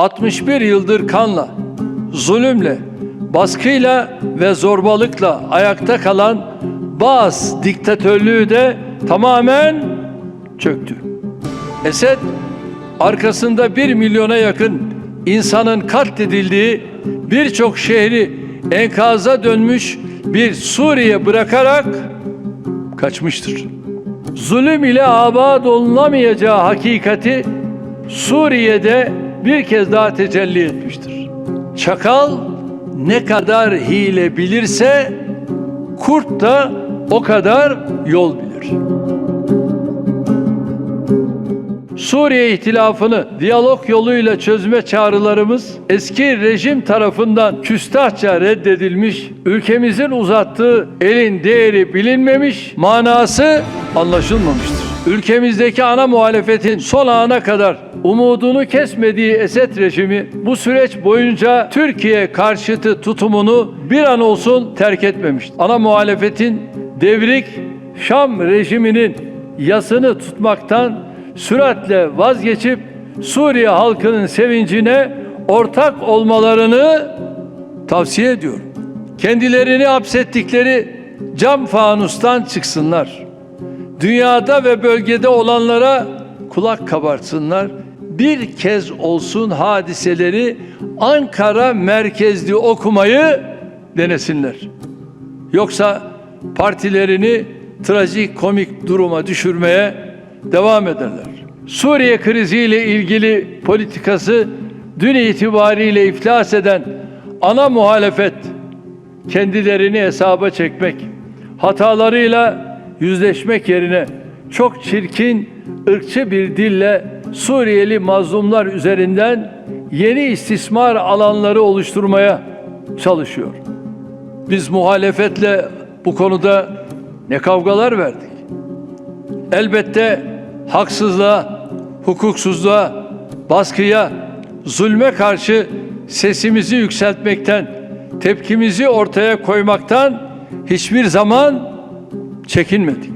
61 yıldır kanla, zulümle, baskıyla ve zorbalıkla ayakta kalan Baas diktatörlüğü de tamamen çöktü. Esed arkasında bir milyona yakın insanın katledildiği birçok şehri enkaza dönmüş bir Suriye bırakarak kaçmıştır. Zulüm ile abad olunamayacağı hakikati Suriye'de bir kez daha tecelli etmiştir. Çakal ne kadar hile bilirse kurt da o kadar yol bilir. Suriye ihtilafını diyalog yoluyla çözme çağrılarımız eski rejim tarafından küstahça reddedilmiş, ülkemizin uzattığı elin değeri bilinmemiş, manası anlaşılmamıştır. Ülkemizdeki ana muhalefetin son ana kadar umudunu kesmediği Esed rejimi bu süreç boyunca Türkiye karşıtı tutumunu bir an olsun terk etmemiştir. Ana muhalefetin devrik Şam rejiminin yasını tutmaktan süratle vazgeçip Suriye halkının sevincine ortak olmalarını tavsiye ediyorum. Kendilerini hapsettikleri cam fanustan çıksınlar. Dünyada ve bölgede olanlara kulak kabartsınlar. Bir kez olsun hadiseleri Ankara merkezli okumayı denesinler. Yoksa partilerini trajik komik duruma düşürmeye devam ederler. Suriye kriziyle ilgili politikası dün itibariyle iflas eden ana muhalefet kendilerini hesaba çekmek, hatalarıyla yüzleşmek yerine çok çirkin, ırkçı bir dille Suriyeli mazlumlar üzerinden yeni istismar alanları oluşturmaya çalışıyor. Biz muhalefetle bu konuda ne kavgalar verdik. Elbette haksızlığa, hukuksuzluğa, baskıya, zulme karşı sesimizi yükseltmekten, tepkimizi ortaya koymaktan hiçbir zaman çekinmedik.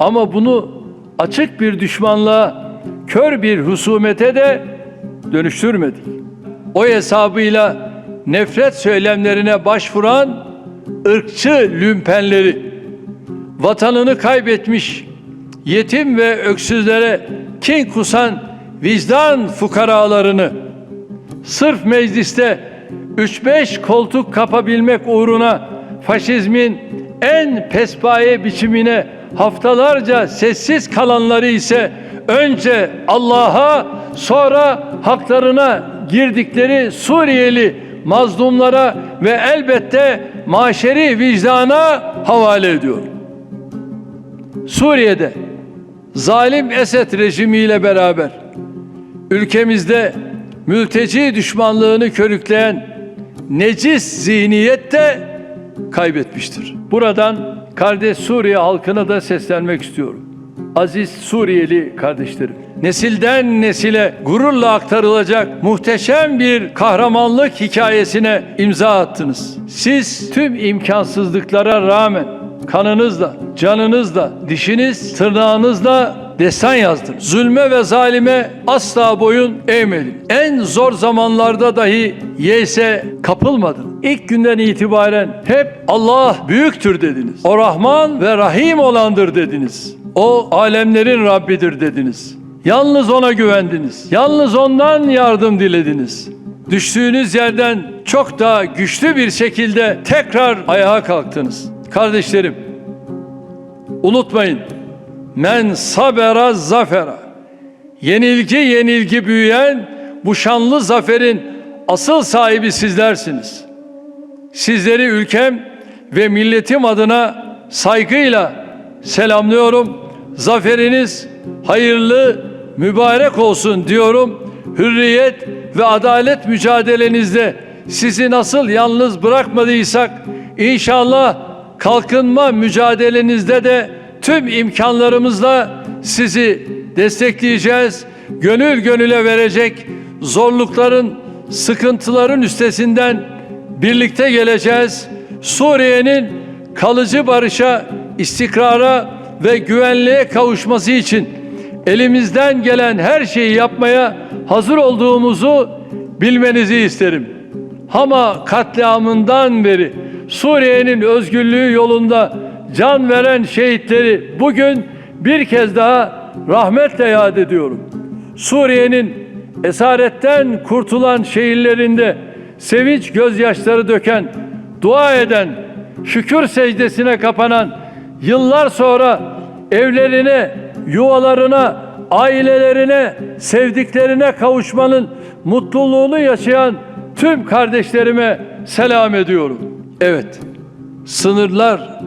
Ama bunu açık bir düşmanlığa, kör bir husumete de dönüştürmedik. O hesabıyla nefret söylemlerine başvuran ırkçı lümpenleri, vatanını kaybetmiş, yetim ve öksüzlere kin kusan vicdan fukaralarını, sırf mecliste 3-5 koltuk kapabilmek uğruna faşizmin en pespaye biçimine haftalarca sessiz kalanları ise önce Allah'a sonra haklarına girdikleri Suriyeli mazlumlara ve elbette maşeri vicdana havale ediyor. Suriye'de zalim Esed rejimiyle beraber ülkemizde mülteci düşmanlığını körükleyen necis zihniyet de kaybetmiştir. Buradan kardeş Suriye halkına da seslenmek istiyorum. Aziz Suriyeli kardeşlerim, nesilden nesile gururla aktarılacak muhteşem bir kahramanlık hikayesine imza attınız. Siz tüm imkansızlıklara rağmen kanınızla, canınızla, dişiniz, tırnağınızla destan yazdınız. Zulme ve zalime asla boyun eğmedin. En zor zamanlarda dahi yese kapılmadın. İlk günden itibaren hep Allah büyüktür dediniz. O Rahman ve Rahim olandır dediniz. O alemlerin Rabbidir dediniz. Yalnız ona güvendiniz. Yalnız ondan yardım dilediniz. Düştüğünüz yerden çok daha güçlü bir şekilde tekrar ayağa kalktınız. Kardeşlerim, unutmayın. Men sabera zafera. Yenilgi yenilgi büyüyen bu şanlı zaferin asıl sahibi sizlersiniz. Sizleri ülkem ve milletim adına saygıyla selamlıyorum. Zaferiniz hayırlı, mübarek olsun diyorum. Hürriyet ve adalet mücadelenizde sizi nasıl yalnız bırakmadıysak inşallah kalkınma mücadelenizde de tüm imkanlarımızla sizi destekleyeceğiz. Gönül gönüle verecek zorlukların, sıkıntıların üstesinden birlikte geleceğiz. Suriye'nin kalıcı barışa, istikrara ve güvenliğe kavuşması için elimizden gelen her şeyi yapmaya hazır olduğumuzu bilmenizi isterim. Hama katliamından beri Suriye'nin özgürlüğü yolunda can veren şehitleri bugün bir kez daha rahmetle yad ediyorum. Suriye'nin esaretten kurtulan şehirlerinde sevinç gözyaşları döken, dua eden, şükür secdesine kapanan, yıllar sonra evlerine, yuvalarına, ailelerine, sevdiklerine kavuşmanın mutluluğunu yaşayan tüm kardeşlerime selam ediyorum. Evet, sınırlar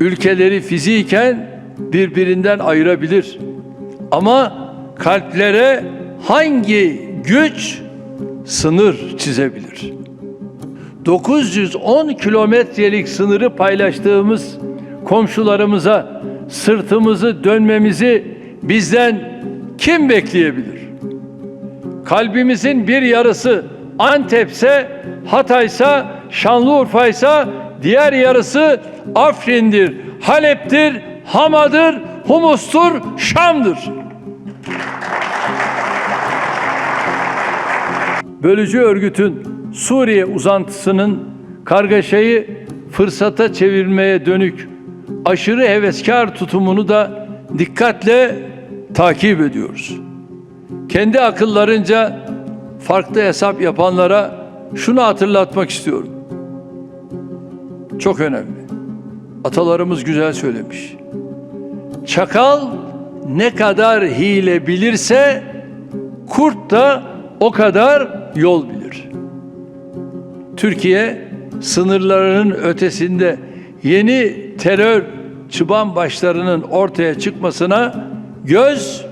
ülkeleri fiziken birbirinden ayırabilir. Ama kalplere hangi güç sınır çizebilir? 910 kilometrelik sınırı paylaştığımız komşularımıza sırtımızı dönmemizi bizden kim bekleyebilir? Kalbimizin bir yarısı Antep'se, Hatay'sa, Şanlıurfa'ysa diğer yarısı Afrin'dir, Halep'tir, Hama'dır, Humus'tur, Şam'dır. Bölücü örgütün Suriye uzantısının kargaşayı fırsata çevirmeye dönük aşırı heveskar tutumunu da dikkatle takip ediyoruz. Kendi akıllarınca farklı hesap yapanlara şunu hatırlatmak istiyorum. Çok önemli. Atalarımız güzel söylemiş. Çakal ne kadar hile bilirse kurt da o kadar yol bilir. Türkiye sınırlarının ötesinde yeni terör çıban başlarının ortaya çıkmasına göz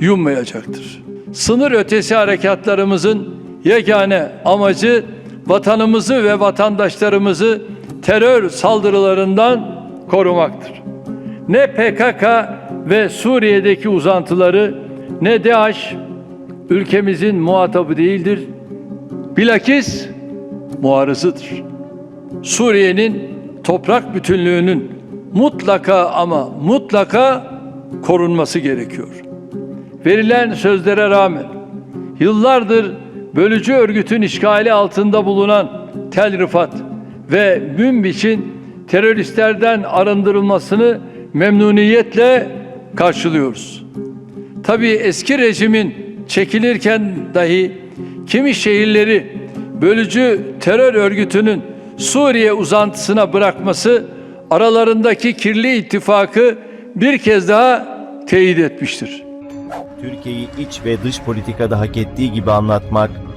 yummayacaktır. Sınır ötesi harekatlarımızın yegane amacı vatanımızı ve vatandaşlarımızı terör saldırılarından korumaktır. Ne PKK ve Suriye'deki uzantıları ne DAEŞ ülkemizin muhatabı değildir. Bilakis muarızıdır. Suriye'nin toprak bütünlüğünün mutlaka ama mutlaka korunması gerekiyor. Verilen sözlere rağmen yıllardır bölücü örgütün işgali altında bulunan Tel Rifat ve Münbiç'in teröristlerden arındırılmasını memnuniyetle karşılıyoruz. Tabii eski rejimin çekilirken dahi kimi şehirleri bölücü terör örgütünün Suriye uzantısına bırakması aralarındaki kirli ittifakı bir kez daha teyit etmiştir. Türkiye'yi iç ve dış politikada hak ettiği gibi anlatmak